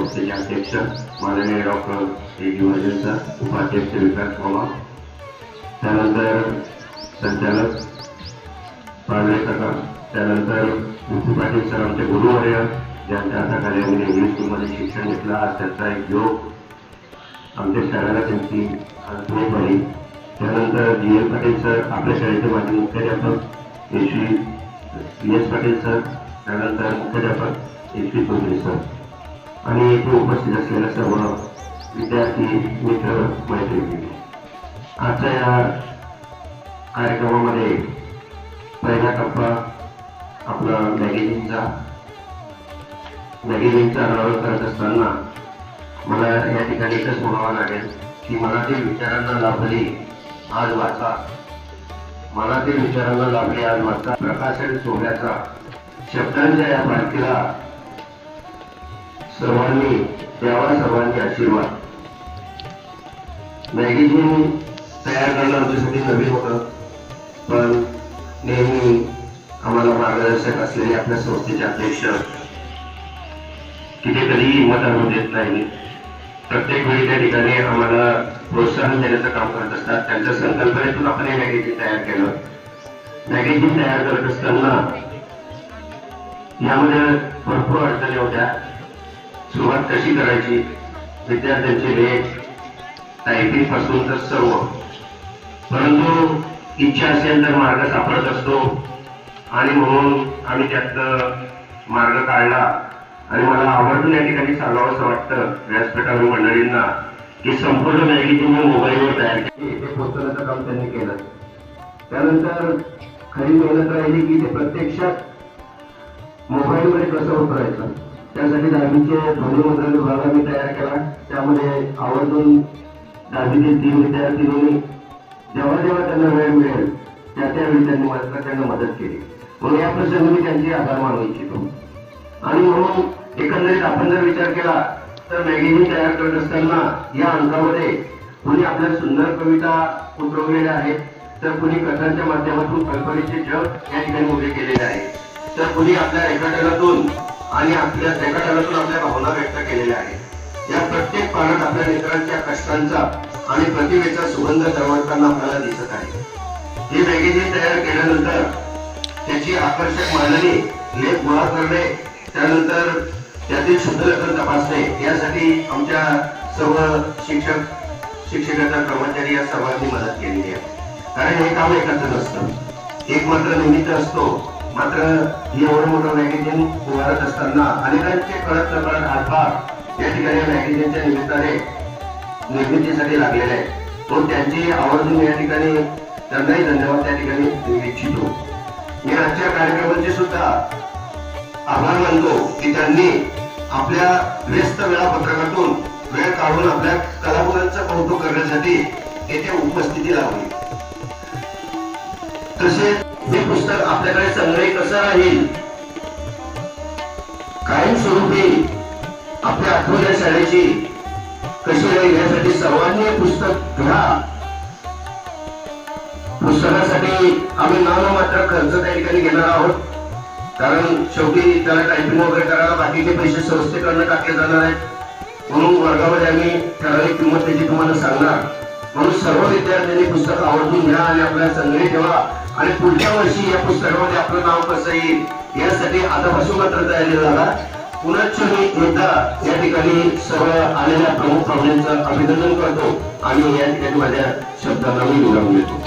संस्थेचे अध्यक्ष माननीय डॉक्टर एक युवजनचा उपाध्यक्ष विकास मामा त्यानंतर संचालक पाळवे काका त्यानंतर मुक्ती पाटील सर आमचे गुरुवर्य ज्यांच्या हाताखाली आम्ही इंग्लिश स्कूलमध्ये शिक्षण घेतलं आज त्यांचा एक योग आमच्या शाळेला त्यांची आठवण आली. त्यानंतर जी एल पाटील सर आपल्या शाळेचे माजी मुख्याध्यापक S V S Patil sir त्यानंतर मुख्याध्यापक एस व्ही चौधरी सर. आणि येथे उपस्थित असलेल्या सर्व विद्यार्थी मित्र मैत्रिणी. आजच्या या कार्यक्रमामध्ये पहिला टप्पा आपला मॅगझिनचा मॅगझिनचा अनावरण करत असताना मला या ठिकाणी एकच म्हणावं लागेल की मनातील विचारांना लाभली आज वाचा. मनातील विचारांना लाभली आज वाचा. प्रकाशन सोहळ्याचा शब्दांच्या या भारतीला सर्वांनी द्यावा सर्वांनी आशीर्वाद. मॅगझिन तयार करणं आमच्यासाठी नवीन होतं पण नेहमी आम्हाला मार्गदर्शक असलेले आपल्या संस्थेचे अध्यक्ष तिथे कधीही हिंमत आणून देत नाही प्रत्येक वेळी त्या ठिकाणी आम्हाला प्रोत्साहन देण्याचं काम करत असतात. त्यांच्या संकल्पनेतून आपण हे मॅगझिन तयार केलं. मॅगझिन तयार करत असताना यामध्ये भरपूर अडचणी होत्या. सुरुवात कशी करायची? विद्यार्थ्यांचे लेख टायपिंगपासून तर सर्व. परंतु इच्छा असेल तर मार्ग सापडत असतो. आणि म्हणून आम्ही त्यात मार्ग काढला. आणि मला आवर्जून या ठिकाणी सांगावं असं वाटतं व्यासपीठावर मंडळींना की संपूर्ण मॅगी तुम्ही मोबाईलवर तयार केली. ते पोहोचवण्याचं काम त्यांनी केलं. त्यानंतर खरी मेहनत राहिली की ते प्रत्यक्षात मोबाईलमध्ये कसं उतरायचं? त्यासाठी दहावीचे ध्वनिमुद्रण विभाग आम्ही तयार केला. त्यामध्ये आवर्जून दहावीचे तीन विद्यार्थिनींनी जेव्हा जेव्हा त्यांना वेळ मिळेल त्या त्यावेळी त्यांनी मला त्यांना मदत केली. म्हणून या प्रसंगी मी त्यांचे आभार मानू इच्छितो. आणि म्हणून एकंदरीत आपण जर विचार केला तर मॅगझिन तयार करत असताना या अंकामध्ये कुणी आपल्या सुंदर कविता उतरवलेल्या आहेत तर कुणी कथांच्या माध्यमातून कल्पनेचे जग या ठिकाणी उभे केलेले आहे. तर कुणी आपल्या रेखाटनातून आणि आपल्या रेखाटनातून आपल्या भावना व्यक्त केलेल्या आहेत. या प्रत्येक पानात आपल्या नेत्रांच्या कष्टांचा आणि प्रतिभेचा सुगंध दरवळताना आपल्याला दिसत आहे. ही मॅगझिन तयार केल्यानंतर त्याची आकर्षक मांडणी लेख गोळा करणे त्यानंतर त्यातील शुद्धलेखन तपासणे यासाठी आमच्या सर्व शिक्षक शिक्षकांचा कर्मचारी या सर्वांनी मदत केलेली आहे. कारण हे काम एकत्र नसतं. एक मात्र निमित्त असतो मात्र एवढं मोठं मॅगझिन उभारत असताना अनेकांचे कळत न कळत हातभार या ठिकाणी मॅगझिनच्या निमित्ताने निर्मितीसाठी लागलेले आहे तो त्यांची आवर्जून या ठिकाणी त्यांनाही धन्यवाद त्या ठिकाणी देऊ इच्छितो. मी आजच्या कार्यक्रमाचे सुद्धा आभार मानतो की त्यांनी आपल्या व्यस्त वेळापत्रकातून वेळ काढून आपल्या कलागुणांचं कौतुक करण्यासाठी येथे उपस्थिती लावली. तसेच हे पुस्तक आपल्याकडे संग्रही कसं राहील कायमस्वरूपी आपल्या आठवड्या शाळेची कशी राहील यासाठी सर्वांनी पुस्तक घ्या. पुस्तकासाठी आम्ही नाममात्र खर्च त्या ठिकाणी घेणार आहोत. कारण शेवटी त्याला टायपिंग वगैरे करायला बाकीचे पैसे संस्थेकडनं टाकले जाणार आहेत. म्हणून वर्गामध्ये आम्ही ठराविक किंमत त्याची तुम्हाला सांगणार. म्हणून सर्व विद्यार्थ्यांनी पुस्तक आवडून घ्या आणि आपल्या संग्रही ठेवा. आणि पुढच्या वर्षी या पुस्तकामध्ये आपलं नाव कसं येईल यासाठी आतापासून मात्र तयारी झाला पुनश्च मी एकदा या ठिकाणी सर्व आलेल्या प्रमुख पाहुण्यांचं अभिनंदन करतो आणि या ठिकाणी माझ्या शब्दांना मी विराम देतो.